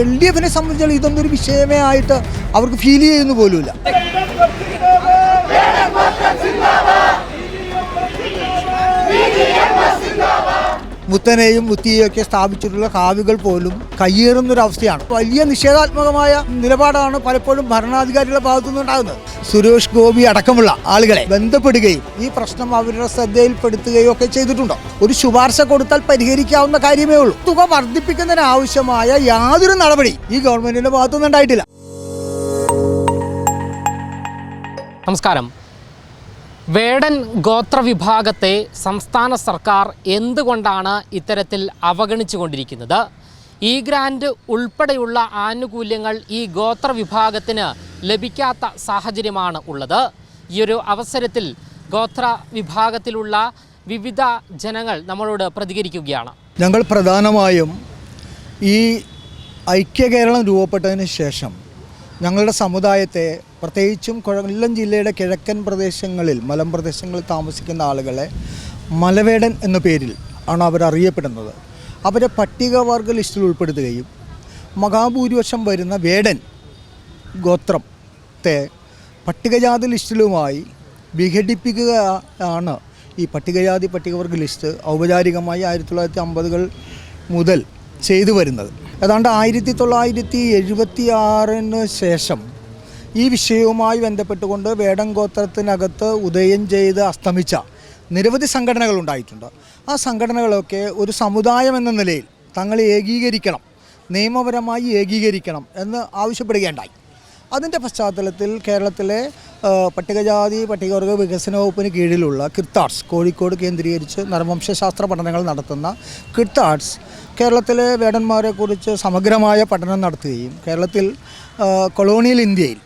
L D എഫിനെ സംബന്ധിച്ചാൽ ഇതൊന്നും ഒരു വിഷയമേ ആയിട്ട് അവർക്ക് ഫീൽ ചെയ്യുന്നു പോലുമില്ല. മുത്തനെയും മുത്തിയെയും ഒക്കെ സ്ഥാപിച്ചിട്ടുള്ള കാവുകൾ പോലും കയ്യേറുന്നൊരവസ്ഥയാണ്. വലിയ നിഷേധാത്മകമായ നിലപാടാണ് പലപ്പോഴും ഭരണാധികാരികളുടെ ഭാഗത്തു നിന്നുണ്ടാകുന്നത് സുരേഷ് ഗോപി അടക്കമുള്ള ആളുകളെ ബന്ധപ്പെടുകയും ഈ പ്രശ്നം അവരുടെ ശ്രദ്ധയിൽപ്പെടുത്തുകയും ഒക്കെ ചെയ്തിട്ടുണ്ടോ. ഒരു ശുപാർശ കൊടുത്താൽ പരിഹരിക്കാവുന്ന കാര്യമേ ഉള്ളൂ. തുക വർദ്ധിപ്പിക്കുന്നതിന് ആവശ്യമായ യാതൊരു നടപടി ഈ ഗവൺമെന്റിന്റെ ഭാഗത്തുനിന്നുണ്ടായിട്ടില്ല. നമസ്കാരം. വേടൻ ഗോത്ര വിഭാഗത്തെ സംസ്ഥാന സർക്കാർ എന്തുകൊണ്ടാണ് ഇത്തരത്തിൽ അവഗണിച്ചുകൊണ്ടിരിക്കുന്നത്? ഈ ഗ്രാൻഡ് ഉൾപ്പെടെയുള്ള ആനുകൂല്യങ്ങൾ ഈ ഗോത്ര വിഭാഗത്തിന് ലഭിക്കാത്ത സാഹചര്യമാണ് ഉള്ളത്. ഈ ഒരു അവസരത്തിൽ ഗോത്ര വിഭാഗത്തിലുള്ള വിവിധ ജനങ്ങൾ നമ്മളോട് പ്രതികരിക്കുകയാണ്. ഞങ്ങൾ പ്രധാനമായും ഈ ഐക്യ കേരളം രൂപപ്പെട്ടതിന് ശേഷം ഞങ്ങളുടെ സമുദായത്തെ പ്രത്യേകിച്ചും കൊല്ലം ജില്ലയുടെ കിഴക്കൻ പ്രദേശങ്ങളിൽ മലമ്പ്രദേശങ്ങളിൽ താമസിക്കുന്ന ആളുകളെ മലവേടൻ എന്ന പേരിൽ ആണ് അവർ അറിയപ്പെടുന്നത്. അവരെ പട്ടികവർഗ ലിസ്റ്റിൽ ഉൾപ്പെടുത്തുകയും മഹാഭൂരിപക്ഷം വരുന്ന വേടൻ ഗോത്രത്തെ പട്ടികജാതി ലിസ്റ്റിലുമായി വിഘടിപ്പിക്കുക ആണ് ഈ പട്ടികജാതി പട്ടികവർഗ ലിസ്റ്റ് ഔപചാരികമായി ആയിരത്തി തൊള്ളായിരത്തി അമ്പതുകൾ മുതൽ ചെയ്തു വരുന്നത്. ഏതാണ്ട് ആയിരത്തി തൊള്ളായിരത്തി എഴുപത്തി ആറിന് ശേഷം ഈ വിഷയവുമായി ബന്ധപ്പെട്ടുകൊണ്ട് വേടം ഗോത്രത്തിനകത്ത് ഉദയം ചെയ്ത് അസ്തമിച്ച നിരവധി സംഘടനകൾ ഉണ്ടായിട്ടുണ്ട്. ആ സംഘടനകളൊക്കെ ഒരു സമുദായം എന്ന നിലയിൽ തങ്ങളെ ഏകീകരിക്കണം നിയമപരമായി ഏകീകരിക്കണം എന്ന് ആവശ്യപ്പെടുകയുണ്ടായി. അതിന്റെ പശ്ചാത്തലത്തിൽ കേരളത്തിലെ പട്ടികജാതി പട്ടികവർഗ വികസന വകുപ്പിന് കീഴിലുള്ള കിർത്താർട്സ് കോഴിക്കോട് കേന്ദ്രീകരിച്ച് നരവംശാസ്ത്ര പഠനങ്ങൾ നടത്തുന്ന കിർത്താർട്സ് കേരളത്തിലെ വേടന്മാരെക്കുറിച്ച് സമഗ്രമായ പഠനം നടത്തുകയും കേരളത്തിൽ കൊളോണിയൽ ഇന്ത്യയിൽ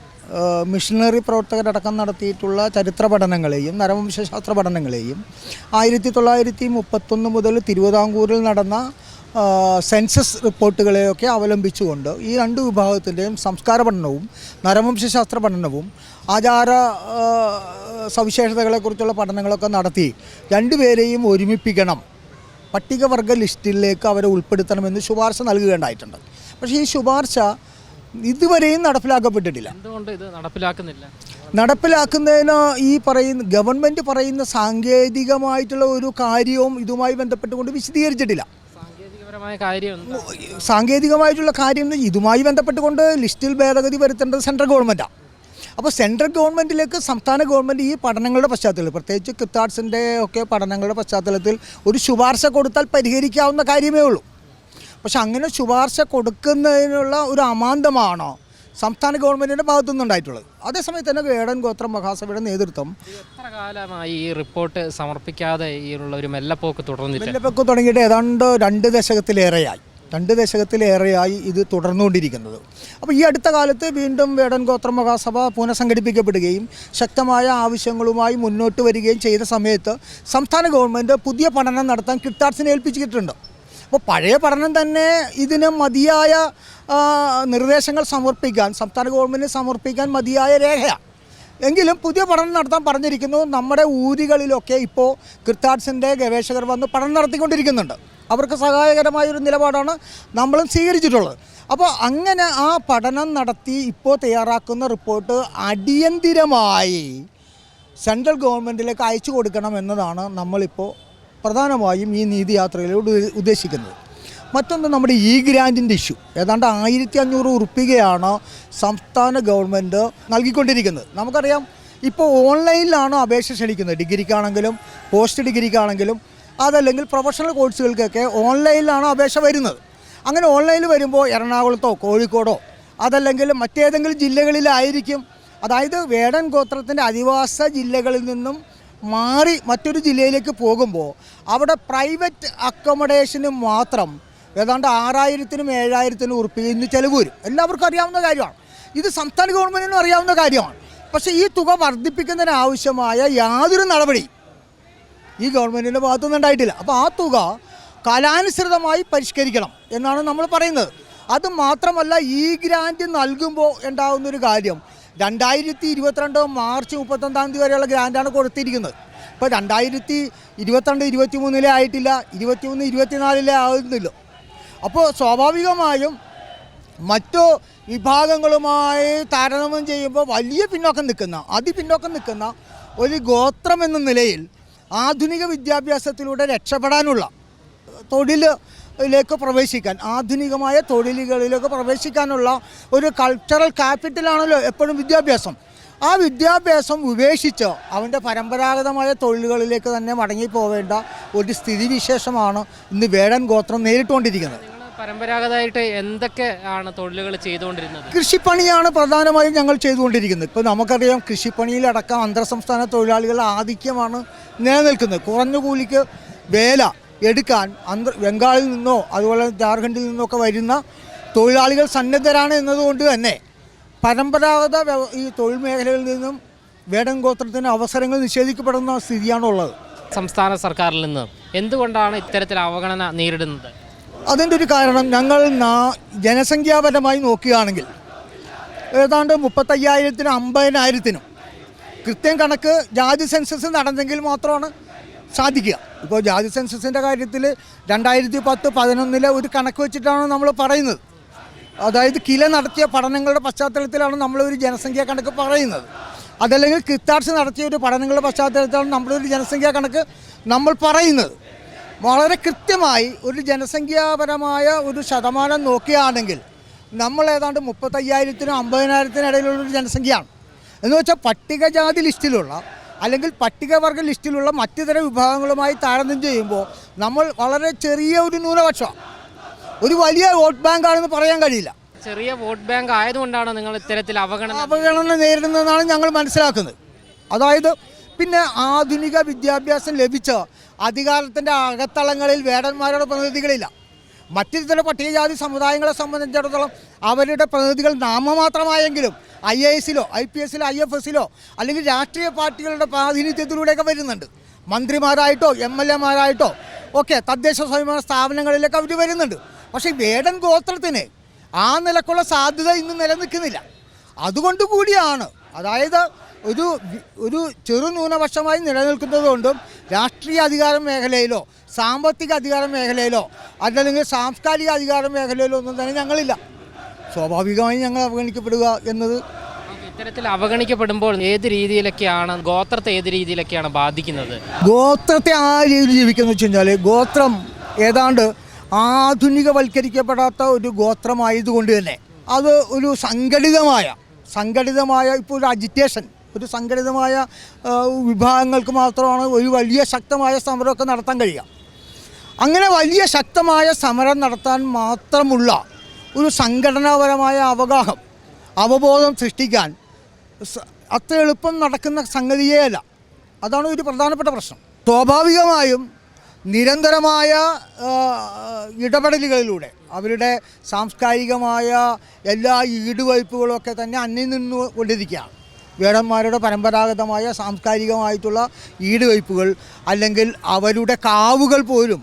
മിഷണറി പ്രവർത്തകരടക്കം നടത്തിയിട്ടുള്ള ചരിത്ര പഠനങ്ങളെയും നരവംശാസ്ത്ര പഠനങ്ങളെയും ആയിരത്തി തൊള്ളായിരത്തി മുപ്പത്തൊന്ന് മുതൽ തിരുവിതാംകൂറിൽ നടന്ന സെൻസസ് റിപ്പോർട്ടുകളെയൊക്കെ അവലംബിച്ചുകൊണ്ട് ഈ രണ്ട് വിഭാഗത്തിന്റെയും സംസ്കാര പഠനവും നരവംശാസ്ത്ര പഠനവും ആചാര സവിശേഷതകളെക്കുറിച്ചുള്ള പഠനങ്ങളൊക്കെ നടത്തി രണ്ടുപേരെയും ഒരുമിപ്പിക്കണം. പട്ടികവർഗ ലിസ്റ്റിലേക്ക് അവരെ ഉൾപ്പെടുത്തണമെന്ന് ശുപാർശ നൽകുകയുണ്ടായിട്ടുണ്ട്. പക്ഷേ ഈ ശുപാർശ ഇതുവരെയും നടപ്പിലാക്കപ്പെട്ടിട്ടില്ല. എന്തുകൊണ്ട് ഇത് നടപ്പിലാക്കുന്നില്ല? നടപ്പിലാക്കുന്നതിന് ഈ പറയുന്ന ഗവൺമെന്റ് പറയുന്ന സാങ്കേതികമായിട്ടുള്ള ഒരു കാര്യവും ഇതുമായി ബന്ധപ്പെട്ടുകൊണ്ട് വിശദീകരിച്ചിട്ടില്ല. സാങ്കേതികമായിട്ടുള്ള കാര്യം ഇതുമായി ബന്ധപ്പെട്ടുകൊണ്ട് ലിസ്റ്റിൽ ഭേദഗതി വരുത്തേണ്ടത് സെൻട്രൽ ഗവൺമെന്റാണ് അപ്പോൾ സെൻട്രൽ ഗവൺമെന്റിലേക്ക് സംസ്ഥാന ഗവൺമെന്റ് ഈ പഠനങ്ങളുടെ പശ്ചാത്തലത്തിൽ പ്രത്യേകിച്ച് കിത്താർട്സിന്റെ ഒക്കെ പഠനങ്ങളുടെ പശ്ചാത്തലത്തിൽ ഒരു ശുപാർശ കൊടുത്താൽ പരിഹരിക്കാവുന്ന കാര്യമേ ഉള്ളൂ. പക്ഷെ അങ്ങനെ ശുപാർശ കൊടുക്കുന്നതിനുള്ള ഒരു അമാന്തമാണോ സംസ്ഥാന ഗവൺമെന്റിന്റെ ഭാഗത്തു നിന്നുണ്ടായിട്ടുള്ളത് അതേസമയത്ത് തന്നെ വേടൻ ഗോത്രം മഹാസഭയുടെ നേതൃത്വം എത്ര കാലമായി ഈ റിപ്പോർട്ട് സമർപ്പിക്കാതെ ഈ ഉള്ള ഒരു മെല്ലപ്പോക്ക് തുടർന്നിട്ട്? മെല്ലപ്പോക്ക് തുടങ്ങിയിട്ട് ഏതാണ്ട് രണ്ട് ദശകത്തിലേറെയായി. രണ്ട് ദശകത്തിലേറെയായി ഇത് തുടർന്നുകൊണ്ടിരിക്കുന്നത്. അപ്പോൾ ഈ അടുത്ത കാലത്ത് വീണ്ടും വേടൻ ഗോത്ര മഹാസഭ പുനഃസംഘടിപ്പിക്കപ്പെടുകയും ശക്തമായ ആവശ്യങ്ങളുമായി മുന്നോട്ട് വരികയും ചെയ്ത സമയത്ത് സംസ്ഥാന ഗവൺമെന്റ് പുതിയ പഠനം നടത്താൻ കിട്ടാർസിനെ ഏൽപ്പിച്ചിട്ടുണ്ട്. അപ്പോൾ പഴയ പഠനം തന്നെ ഇതിന് മതിയായ നിർദ്ദേശങ്ങൾ സമർപ്പിക്കാൻ സംസ്ഥാന ഗവൺമെന്റ് സമർപ്പിക്കാൻ മതിയായ രേഖയാണ് എങ്കിലും പുതിയ പഠനം നടത്താൻ പറഞ്ഞിരിക്കുന്നു നമ്മുടെ ഊരുകളിലൊക്കെ ഇപ്പോൾ കൃത്താർട്സിന്റെ ഗവേഷകർ വന്ന് പഠനം നടത്തിക്കൊണ്ടിരിക്കുന്നുണ്ട്. അവർക്ക് സഹായകരമായൊരു നിലപാടാണ് നമ്മളും സ്വീകരിച്ചിട്ടുള്ളത്. അപ്പോൾ അങ്ങനെ ആ പഠനം നടത്തി ഇപ്പോൾ തയ്യാറാക്കുന്ന റിപ്പോർട്ട് അടിയന്തിരമായി സെൻട്രൽ ഗവൺമെന്റിലേക്ക് അയച്ചു കൊടുക്കണം എന്നതാണ് നമ്മളിപ്പോൾ പ്രധാനമായും ഈ നീതി യാത്രയിലൂടെ ഉദ്ദേശിക്കുന്നത്. മറ്റൊന്ന് നമ്മുടെ ഇ ഗ്രാന്റിന്റെ ഇഷ്യൂ ഏതാണ്ട് ആയിരത്തി അഞ്ഞൂറ് ഉറുപ്പികയാണ് സംസ്ഥാന ഗവൺമെന്റ് നൽകിക്കൊണ്ടിരിക്കുന്നത്. നമുക്കറിയാം ഇപ്പോൾ ഓൺലൈനിലാണ് അപേക്ഷ ക്ഷണിക്കുന്നത്. ഡിഗ്രിക്കാണെങ്കിലും പോസ്റ്റ് ഡിഗ്രിക്കാണെങ്കിലും അതല്ലെങ്കിൽ പ്രൊഫഷണൽ കോഴ്സുകൾക്കൊക്കെ ഓൺലൈനിലാണ് അപേക്ഷ വരുന്നത്. അങ്ങനെ ഓൺലൈനിൽ വരുമ്പോൾ എറണാകുളത്തോ കോഴിക്കോടോ അതല്ലെങ്കിൽ മറ്റേതെങ്കിലും ജില്ലകളിലായിരിക്കും. അതായത് വേടൻ ഗോത്രത്തിന്റെ അധിവാസ ജില്ലകളിൽ നിന്നും മാറി മറ്റൊരു ജില്ലയിലേക്ക് പോകുമ്പോൾ അവിടെ പ്രൈവറ്റ് അക്കോമഡേഷന് മാത്രം ഏതാണ്ട് ആറായിരത്തിനും ഏഴായിരത്തിനും ഉറുപ്പിക ഇന്ന് ചിലവ് വരും. എല്ലാവർക്കും അറിയാവുന്ന കാര്യമാണ്. ഇത് സംസ്ഥാന ഗവൺമെന്റിനും അറിയാവുന്ന കാര്യമാണ്. പക്ഷേ ഈ തുക വർദ്ധിപ്പിക്കുന്നതിന് ആവശ്യമായ യാതൊരു നടപടി ഈ ഗവൺമെന്റിന്റെ ഭാഗത്തുനിന്ന് ഉണ്ടായിട്ടില്ല. അപ്പോൾ ആ തുക കാലാനുസൃതമായി പരിഷ്കരിക്കണം എന്നാണ് നമ്മൾ പറയുന്നത്. അത് മാത്രമല്ല ഈ ഗ്രാന്റ് നൽകുമ്പോൾ ഉണ്ടാകുന്നൊരു കാര്യം രണ്ടായിരത്തി ഇരുപത്തിരണ്ട് മാർച്ച് മുപ്പത്തൊന്നാം തീയതി വരെയുള്ള ഗ്രാന്റാണ് കൊടുത്തിരിക്കുന്നത്. ഇപ്പോൾ രണ്ടായിരത്തി ഇരുപത്തിരണ്ട് ഇരുപത്തി മൂന്നിലെ ആയിട്ടില്ല ഇരുപത്തിമൂന്ന് ഇരുപത്തിനാലിലെ ആകുന്നില്ല അപ്പോൾ സ്വാഭാവികമായും മറ്റു വിഭാഗങ്ങളുമായി താരതമ്യം ചെയ്യുമ്പോൾ വലിയ പിന്നോക്കം നിൽക്കുന്ന അതിപിന്നോക്കം നിൽക്കുന്ന ഒരു ഗോത്രം എന്ന നിലയിൽ ആധുനിക വിദ്യാഭ്യാസത്തിലൂടെ രക്ഷപ്പെടാനുള്ള തൊഴിലിലേക്ക് പ്രവേശിക്കാൻ ആധുനികമായ തൊഴിലുകളിലേക്ക് പ്രവേശിക്കാനുള്ള ഒരു കൾച്ചറൽ ക്യാപിറ്റലാണല്ലോ എപ്പോഴും വിദ്യാഭ്യാസം. ആ വിദ്യാഭ്യാസം ഉപേക്ഷിച്ച് അവന്റെ പരമ്പരാഗതമായ തൊഴിലുകളിലേക്ക് തന്നെ മടങ്ങിപ്പോവേണ്ട ഒരു സ്ഥിതിവിശേഷമാണ് ഇന്ന് വേടൻ ഗോത്രം നേരിട്ടുകൊണ്ടിരിക്കുന്നത്. പരമ്പരാഗതമായിട്ട് എന്തൊക്കെ ആണ് തൊഴിലുകൾ ചെയ്തുകൊണ്ടിരുന്നത്? കൃഷിപ്പണിയാണ് പ്രധാനമായും ഞങ്ങൾ ചെയ്തുകൊണ്ടിരിക്കുന്നത്. ഇപ്പോൾ നമുക്കറിയാം കൃഷിപ്പണിയിലടക്കം അന്തർ സംസ്ഥാന തൊഴിലാളികളുടെ ആധിക്യമാണ് നിലനിൽക്കുന്നത്. കുറഞ്ഞ കൂലിക്ക് വേല എടുക്കാൻ അന്തർ ബംഗാളിൽ നിന്നോ അതുപോലെ ജാർഖണ്ഡിൽ നിന്നൊക്കെ വരുന്ന തൊഴിലാളികൾ സന്നദ്ധരാണ് എന്നതുകൊണ്ട് തന്നെ പരമ്പരാഗത ഈ തൊഴിൽ മേഖലകളിൽ നിന്നും വേടം ഗോത്രത്തിന് അവസരങ്ങൾ നിഷേധിക്കപ്പെടുന്ന സ്ഥിതിയാണുള്ളത്. സംസ്ഥാന സർക്കാരിൽ നിന്ന് എന്തുകൊണ്ടാണ് ഇത്തരത്തിൽ അവഗണന നേരിടുന്നത്? അതിന്റെ ഒരു കാരണം ഞങ്ങൾ ജനസംഖ്യാപരമായി നോക്കുകയാണെങ്കിൽ ഏതാണ്ട് മുപ്പത്തയ്യായിരത്തിനും അമ്പതിനായിരത്തിനും കൃത്യം കണക്ക് ജാതി സെൻസസ് നടന്നെങ്കിൽ മാത്രമാണ് സാധിക്കുക. ഇപ്പോൾ ജാതി സെൻസസിന്റെ കാര്യത്തിൽ രണ്ടായിരത്തി പത്ത് പതിനൊന്നിലെ ഒരു കണക്ക് വെച്ചിട്ടാണ് നമ്മൾ പറയുന്നത്. അതായത് കില നടത്തിയ പഠനങ്ങളുടെ പശ്ചാത്തലത്തിലാണ് നമ്മളൊരു ജനസംഖ്യാ കണക്ക് പറയുന്നത്. അതല്ലെങ്കിൽ കിത്താർസ് നടത്തിയ ഒരു പഠനങ്ങളുടെ പശ്ചാത്തലത്തിലാണ് നമ്മളൊരു ജനസംഖ്യാ കണക്ക് നമ്മൾ പറയുന്നത്. വളരെ കൃത്യമായി ഒരു ജനസംഖ്യാപരമായ ഒരു ശതമാനം നോക്കുകയാണെങ്കിൽ നമ്മൾ ഏതാണ്ട് മുപ്പത്തയ്യായിരത്തിനും ഒരു ജനസംഖ്യയാണ്. എന്ന് വെച്ചാൽ പട്ടികജാതി ലിസ്റ്റിലുള്ള അല്ലെങ്കിൽ പട്ടികവർഗ ലിസ്റ്റിലുള്ള മറ്റു തരം വിഭാഗങ്ങളുമായി താരതമ്യം ചെയ്യുമ്പോൾ നമ്മൾ വളരെ ചെറിയ ഒരു ന്യൂനപക്ഷമാണ് ഒരു വലിയ വോട്ട് ബാങ്കാണെന്ന് പറയാൻ കഴിയില്ല. ചെറിയ വോട്ട് ബാങ്ക് ആയതുകൊണ്ടാണ് നിങ്ങൾ ഇത്തരത്തിൽ അവഗണന അവഗണന നേരിടുന്നതെന്നാണ് ഞങ്ങൾ മനസ്സിലാക്കുന്നത്. അതായത് പിന്നെ ആധുനിക വിദ്യാഭ്യാസം ലഭിച്ച അധികാരത്തിന്റെ അകത്തളങ്ങളിൽ വേടന്മാരുടെ പ്രതിനിധികളില്ല. മറ്റു ചില പട്ടികജാതി സമുദായങ്ങളെ സംബന്ധിച്ചിടത്തോളം അവരുടെ പ്രതിനിധികൾ നാമമാത്രമായെങ്കിലും ഐ എ എസിലോ ഐ പി എസിലോ ഐ എഫ് എസിലോ അല്ലെങ്കിൽ രാഷ്ട്രീയ പാർട്ടികളുടെ പ്രാതിനിധ്യത്തിലൂടെയൊക്കെ വരുന്നുണ്ട്. മന്ത്രിമാരായിട്ടോ എം എൽ എമാരായിട്ടോ ഒക്കെ തദ്ദേശ സ്വയംഭരണ സ്ഥാപനങ്ങളിലൊക്കെ അവർ വരുന്നുണ്ട്. പക്ഷേ വേടൻ ഗോത്രത്തിന് ആ നിലക്കുള്ള സാധ്യത ഇന്ന് നിലനിൽക്കുന്നില്ല. അതുകൊണ്ട് കൂടിയാണ് അതായത് ഒരു ഒരു ചെറു ന്യൂനപക്ഷമായി നിലനിൽക്കുന്നത് കൊണ്ടും രാഷ്ട്രീയ അധികാര മേഖലയിലോ സാമ്പത്തിക അധികാര മേഖലയിലോ അതല്ലെങ്കിൽ സാംസ്കാരിക അധികാര മേഖലയിലോ ഒന്നും തന്നെ ഞങ്ങളില്ല. സ്വാഭാവികമായും ഞങ്ങൾ അവഗണിക്കപ്പെടുക എന്നത് ഇത്തരത്തിൽ അവഗണിക്കപ്പെടുമ്പോൾ ഏത് രീതിയിലൊക്കെയാണ് ഗോത്രത്തെ ഏത് രീതിയിലൊക്കെയാണ് ബാധിക്കുന്നത്? ഗോത്രത്തെ ആ രീതിയിൽ ജീവിക്കുന്നത് വെച്ച് കഴിഞ്ഞാൽ ഗോത്രം ഏതാണ്ട് ആധുനികവൽക്കരിക്കപ്പെടാത്ത ഒരു ഗോത്രമായതുകൊണ്ട് തന്നെ. അത് ഒരു സംഘടിതമായ സംഘടിതമായ ഇപ്പോൾ ഒരു അജിറ്റേഷൻ ഒരു സംഘടിതമായ വിഭാഗങ്ങൾക്ക് മാത്രമാണ് ഒരു വലിയ ശക്തമായ സമരമൊക്കെ നടത്താൻ കഴിയുക. അങ്ങനെ വലിയ ശക്തമായ സമരം നടത്താൻ മാത്രമുള്ള ഒരു സംഘടനാപരമായ അവഗാഹം അവബോധം സൃഷ്ടിക്കാൻ അത്ര എളുപ്പം നടക്കുന്ന സംഗതിയേ അല്ല അതാണ് ഒരു പ്രധാനപ്പെട്ട പ്രശ്നം. സ്വാഭാവികമായും നിരന്തരമായ ഇടപെടലുകളിലൂടെ അവരുടെ സാംസ്കാരികമായ എല്ലാ ഈടുവയ്പ്പുകളൊക്കെ തന്നെ അന്യം നിന്ന് കൊണ്ടിരിക്കുകയാണ് വേടന്മാരുടെ പരമ്പരാഗതമായ സാംസ്കാരികമായിട്ടുള്ള ഈടുവയ്പ്പുകൾ അല്ലെങ്കിൽ അവരുടെ കാവുകൾ പോലും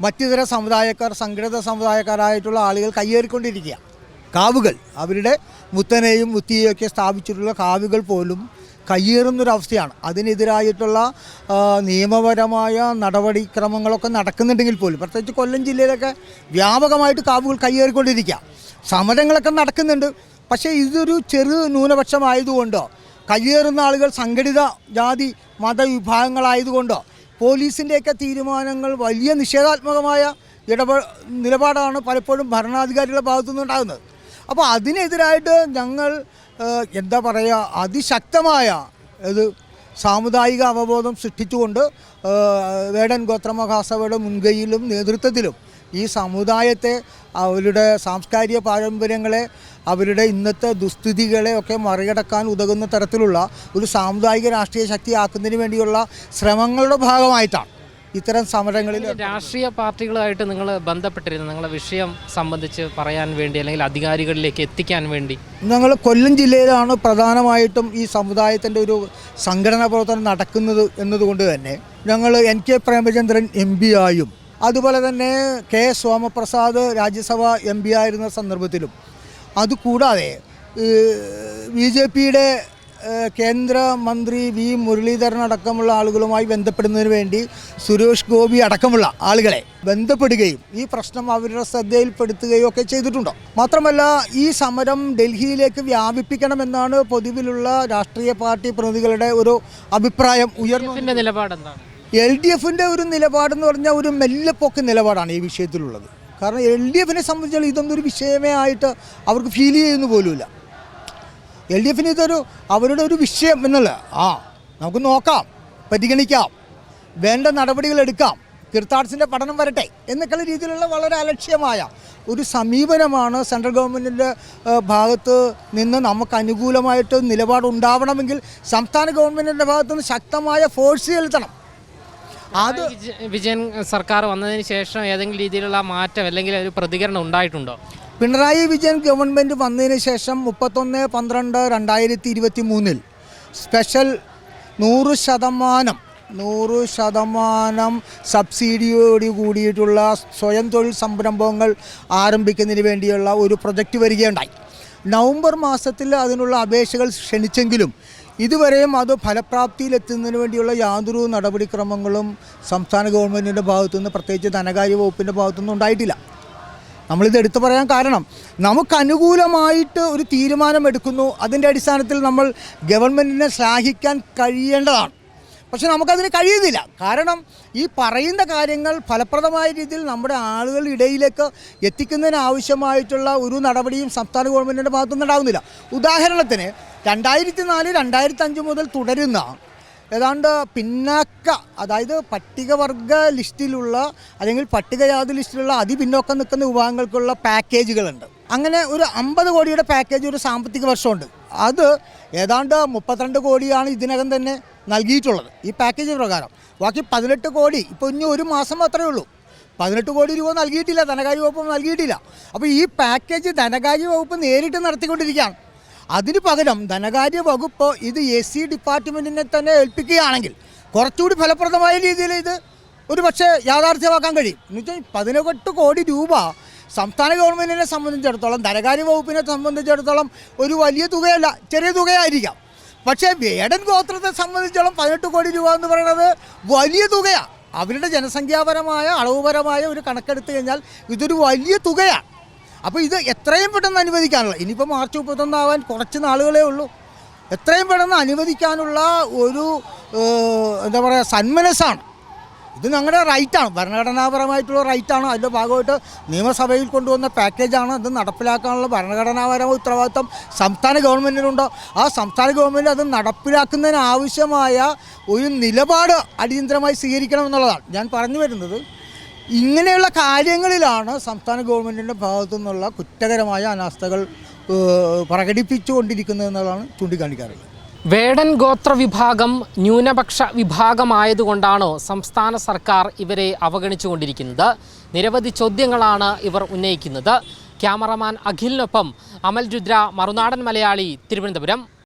മറ്റുതര സമുദായക്കാർ സംഘടിത സമുദായക്കാരായിട്ടുള്ള ആളുകൾ കയ്യേറിക്കൊണ്ടിരിക്കുക. കാവുകൾ അവരുടെ മുത്തനെയും മുത്തിയെയും ഒക്കെ സ്ഥാപിച്ചിട്ടുള്ള കാവുകൾ പോലും കയ്യേറുന്നൊരവസ്ഥയാണ്. അതിനെതിരായിട്ടുള്ള നിയമപരമായ നടപടിക്രമങ്ങളൊക്കെ നടക്കുന്നുണ്ടെങ്കിൽ പോലും പ്രത്യേകിച്ച് കൊല്ലം ജില്ലയിലൊക്കെ വ്യാപകമായിട്ട് കാവുകൾ കയ്യേറിക്കൊണ്ടിരിക്കുക. സമരങ്ങളൊക്കെ നടക്കുന്നുണ്ട്. പക്ഷേ ഇതൊരു ചെറു ന്യൂനപക്ഷമായതുകൊണ്ടോ കയ്യേറുന്ന ആളുകൾ സംഘടിത ജാതി മതവിഭാഗങ്ങളായതുകൊണ്ട് പോലീസിന്റെയൊക്കെ തീരുമാനങ്ങൾ വലിയ നിഷേധാത്മകമായ ഇടപെ നിലപാടാണ് പലപ്പോഴും ഭരണാധികാരികളുടെ ഭാഗത്തുനിന്നുണ്ടാകുന്നത്. അപ്പോൾ അതിനെതിരായിട്ട് ഞങ്ങൾ എന്താ പറയുക അതിശക്തമായ ഇത് സാമുദായിക അവബോധം സൃഷ്ടിച്ചുകൊണ്ട് വേടൻ ഗോത്രമഹാസഭയുടെ മുൻകൈയിലും നേതൃത്വത്തിലും ഈ സമുദായത്തെ അവരുടെ സാംസ്കാരിക പാരമ്പര്യങ്ങളെ അവരുടെ ഇന്നത്തെ ദുസ്ഥിതികളെ ഒക്കെ മറികടക്കാൻ ഉതകുന്ന തരത്തിലുള്ള ഒരു സാമുദായിക രാഷ്ട്രീയ ശക്തിയാക്കുന്നതിന് വേണ്ടിയുള്ള ശ്രമങ്ങളുടെ ഭാഗമായിട്ടാണ് ഇത്തരം സമരങ്ങളിൽ രാഷ്ട്രീയ പാർട്ടികളുമായിട്ട് നിങ്ങൾ ബന്ധപ്പെട്ടിരുന്നു. നിങ്ങളെ വിഷയം സംബന്ധിച്ച് പറയാൻ വേണ്ടി അല്ലെങ്കിൽ അധികാരികളിലേക്ക് എത്തിക്കാൻ വേണ്ടി. ഞങ്ങൾ കൊല്ലം ജില്ലയിലാണ് പ്രധാനമായിട്ടും ഈ സമുദായത്തിന്റെ ഒരു സംഘടനാ പ്രവർത്തനം നടക്കുന്നത് എന്നതുകൊണ്ട് തന്നെ ഞങ്ങൾ N K Premachandran M P ആയും അതുപോലെ തന്നെ K Somaprasad Rajya Sabha M P ആയിരുന്ന സന്ദർഭത്തിലും അതുകൂടാതെ ബി ജെ പിയുടെ കേന്ദ്രമന്ത്രി വി. മുരളീധരൻ അടക്കമുള്ള ആളുകളുമായി ബന്ധപ്പെടുന്നതിന് വേണ്ടി സുരേഷ് ഗോപി അടക്കമുള്ള ആളുകളെ ബന്ധപ്പെടുകയും ഈ പ്രശ്നം അവരുടെ ശ്രദ്ധയിൽപ്പെടുത്തുകയും ഒക്കെ ചെയ്തിട്ടുണ്ടോ? മാത്രമല്ല ഈ സമരം ഡൽഹിയിലേക്ക് വ്യാപിപ്പിക്കണമെന്നാണ് പൊതുവിലുള്ള രാഷ്ട്രീയ പാർട്ടി പ്രതിനിധികളുടെ ഒരു അഭിപ്രായം. ഉയർന്നു നിലപാടെന്താണ്? എൽ ഡി എഫിന്റെ ഒരു നിലപാടെന്ന് പറഞ്ഞാൽ ഒരു മെല്ലെപ്പൊക്ക് നിലപാടാണ് ഈ വിഷയത്തിലുള്ളത്. കാരണം എൽ ഡി എഫിനെ സംബന്ധിച്ചാൽ ഇതൊന്നും ഒരു വിഷയമേ ആയിട്ട് അവർക്ക് ഫീൽ ചെയ്യുന്നു പോലുമില്ല. എൽ ഡി എഫിന് ഇതൊരു അവരുടെ ഒരു വിഷയം എന്നല്ല. ആ നമുക്ക് നോക്കാം പരിഗണിക്കാം വേണ്ട നടപടികൾ എടുക്കാം തീർത്ഥാടനത്തിന്റെ പഠനം വരട്ടെ എന്നൊക്കെയുള്ള രീതിയിലുള്ള വളരെ അലക്ഷ്യമായ ഒരു സമീപനമാണ് സെൻട്രൽ ഗവൺമെന്റിന്റെ ഭാഗത്ത് നിന്ന് നമുക്ക് അനുകൂലമായിട്ട് നിലപാടുണ്ടാവണമെങ്കിൽ സംസ്ഥാന ഗവൺമെന്റിന്റെ ഭാഗത്തുനിന്ന് ശക്തമായ ഫോഴ്സ് ചെലുത്തണം. അത് വിജയൻ സർക്കാർ വന്നതിന് ശേഷം ഏതെങ്കിലും രീതിയിലുള്ള മാറ്റം അല്ലെങ്കിൽ ഒരു പ്രതികരണം ഉണ്ടായിട്ടുണ്ടോ? പിണറായി വിജയൻ ഗവൺമെന്റ് വന്നതിന് ശേഷം മുപ്പത്തൊന്ന് പന്ത്രണ്ട് രണ്ടായിരത്തി ഇരുപത്തി മൂന്നിൽ സ്പെഷ്യൽ നൂറ് ശതമാനം നൂറ് ശതമാനം സബ്സിഡിയോട് കൂടിയിട്ടുള്ള സ്വയം തൊഴിൽ സംരംഭങ്ങൾ ആരംഭിക്കുന്നതിന് വേണ്ടിയുള്ള ഒരു പ്രൊജക്റ്റ് വരികയുണ്ടായി. നവംബർ മാസത്തിൽ അതിനുള്ള അപേക്ഷകൾ ക്ഷണിച്ചെങ്കിലും ഇതുവരെയും അത് ഫലപ്രാപ്തിയിലെത്തുന്നതിന് വേണ്ടിയുള്ള യാതൊരു നടപടിക്രമങ്ങളും സംസ്ഥാന ഗവൺമെന്റിന്റെ ഭാഗത്തുനിന്ന് പ്രത്യേകിച്ച് ധനകാര്യ വകുപ്പിന്റെ ഭാഗത്തുനിന്ന് ഉണ്ടായിട്ടില്ല. നമ്മളിത് എടുത്തു പറയാൻ കാരണം നമുക്ക് അനുകൂലമായിട്ട് ഒരു തീരുമാനം എടുക്കുന്നു അതിന്റെ അടിസ്ഥാനത്തിൽ നമ്മൾ ഗവൺമെന്റിനെ ശ്ലാഘിക്കാൻ കഴിയേണ്ടതാണ്. പക്ഷെ നമുക്കതിന് കഴിയുന്നില്ല. കാരണം ഈ പറയുന്ന കാര്യങ്ങൾ ഫലപ്രദമായ രീതിയിൽ നമ്മുടെ ആളുകളുടെ ഇടയിലേക്ക് എത്തിക്കുന്നതിന് ആവശ്യമായിട്ടുള്ള ഒരു നടപടിയും സംസ്ഥാന ഗവൺമെന്റിന്റെ ഭാഗത്തുനിന്ന് ഉണ്ടാകുന്നില്ല ഉദാഹരണത്തിന് രണ്ടായിരത്തി നാല് രണ്ടായിരത്തി അഞ്ച് മുതൽ തുടരുന്ന ഏതാണ്ട് പിന്നാക്ക അതായത് പട്ടികവർഗ ലിസ്റ്റിലുള്ള അല്ലെങ്കിൽ പട്ടികജാതി ലിസ്റ്റിലുള്ള അതിപിന്നോക്കം നിൽക്കുന്ന വിഭാഗങ്ങൾക്കുള്ള പാക്കേജുകളുണ്ട്. അങ്ങനെ ഒരു അമ്പത് കോടിയുടെ പാക്കേജ് ഒരു സാമ്പത്തിക വർഷമുണ്ട്. അത് ഏതാണ്ട് മുപ്പത്തിരണ്ട് കോടിയാണ് ഇതിനകം തന്നെ നൽകിയിട്ടുള്ളത് ഈ പാക്കേജ് പ്രകാരം. ബാക്കി പതിനെട്ട് കോടി ഇപ്പോൾ ഇനി ഒരു മാസം മാത്രമേ ഉള്ളൂ. പതിനെട്ട് കോടി രൂപ നൽകിയിട്ടില്ല ധനകാര്യ വകുപ്പ് നൽകിയിട്ടില്ല. അപ്പോൾ ഈ പാക്കേജ് ധനകാര്യ വകുപ്പ് നേരിട്ട് നടത്തിക്കൊണ്ടിരിക്കുകയാണ്. അതിന് പകരം ധനകാര്യ വകുപ്പ് ഇത് എസ് സി ഡിപ്പാർട്ട്മെന്റിനെ തന്നെ ഏൽപ്പിക്കുകയാണെങ്കിൽ കുറച്ചുകൂടി ഫലപ്രദമായ രീതിയിൽ ഇത് ഒരു പക്ഷേ യാഥാർത്ഥ്യമാക്കാൻ കഴിയും. എന്ന് വെച്ചാൽ പതിനെട്ട് കോടി രൂപ സംസ്ഥാന ഗവൺമെന്റിനെ സംബന്ധിച്ചിടത്തോളം ധനകാര്യ വകുപ്പിനെ സംബന്ധിച്ചിടത്തോളം ഒരു വലിയ തുകയല്ല ചെറിയ തുകയായിരിക്കാം. പക്ഷേ വേടൻ ഗോത്രത്തെ സംബന്ധിച്ചിടത്തോളം പതിനെട്ട് കോടി രൂപ എന്ന് പറയുന്നത് വലിയ തുകയാണ് അവരുടെ ജനസംഖ്യാപരമായ അളവുപരമായ ഒരു കണക്കെടുത്ത് കഴിഞ്ഞാൽ ഇതൊരു വലിയ തുകയാണ് അപ്പോൾ ഇത് എത്രയും പെട്ടെന്ന് അനുവദിക്കാനുള്ള ഇനിയിപ്പോൾ മാർച്ച് മുപ്പത്തൊന്നാവാൻ കുറച്ച് നാളുകളേ ഉള്ളൂ. എത്രയും പെട്ടെന്ന് അനുവദിക്കാനുള്ള ഒരു എന്താ പറയുക സന്മനസ്സാണ്. ഇത് ഞങ്ങളുടെ റൈറ്റാണ് ഭരണഘടനാപരമായിട്ടുള്ള റൈറ്റാണ്. അതിന്റെ ഭാഗമായിട്ട് നിയമസഭയിൽ കൊണ്ടുവന്ന പാക്കേജാണ്. അത് നടപ്പിലാക്കാനുള്ള ഭരണഘടനാപരമായ ഉത്തരവാദിത്വം സംസ്ഥാന ഗവൺമെന്റിനുണ്ടോ ആ സംസ്ഥാന ഗവൺമെന്റ് അത് നടപ്പിലാക്കുന്നതിന് ആവശ്യമായ ഒരു നിലപാട് അടിയന്തരമായി സ്വീകരിക്കണം എന്നുള്ളതാണ്. ഞാൻ പറഞ്ഞു വരുന്നത് ഇങ്ങനെയുള്ള കാര്യങ്ങളിലാണ് സംസ്ഥാന ഗവൺമെന്റിന്റെ ഭാഗത്തു നിന്നുള്ള കുറ്റകരമായ അനാസ്ഥകൾ പ്രകടിപ്പിച്ചു പ്രകടിപ്പിച്ചുകൊണ്ടിരിക്കുന്നത് എന്നുള്ളതാണ് ചൂണ്ടിക്കാണിക്കാറുള്ളത്. വേടൻ ഗോത്ര വിഭാഗം ന്യൂനപക്ഷ വിഭാഗമായതുകൊണ്ടാണോ സംസ്ഥാന സർക്കാർ ഇവരെ അവഗണിച്ചുകൊണ്ടിരിക്കുന്നത്. നിരവധി ചോദ്യങ്ങളാണ് ഇവർ ഉന്നയിക്കുന്നത്. ക്യാമറമാൻ അഖിലിനൊപ്പം അമൽ രുദ്ര മറുനാടൻ മലയാളി തിരുവനന്തപുരം.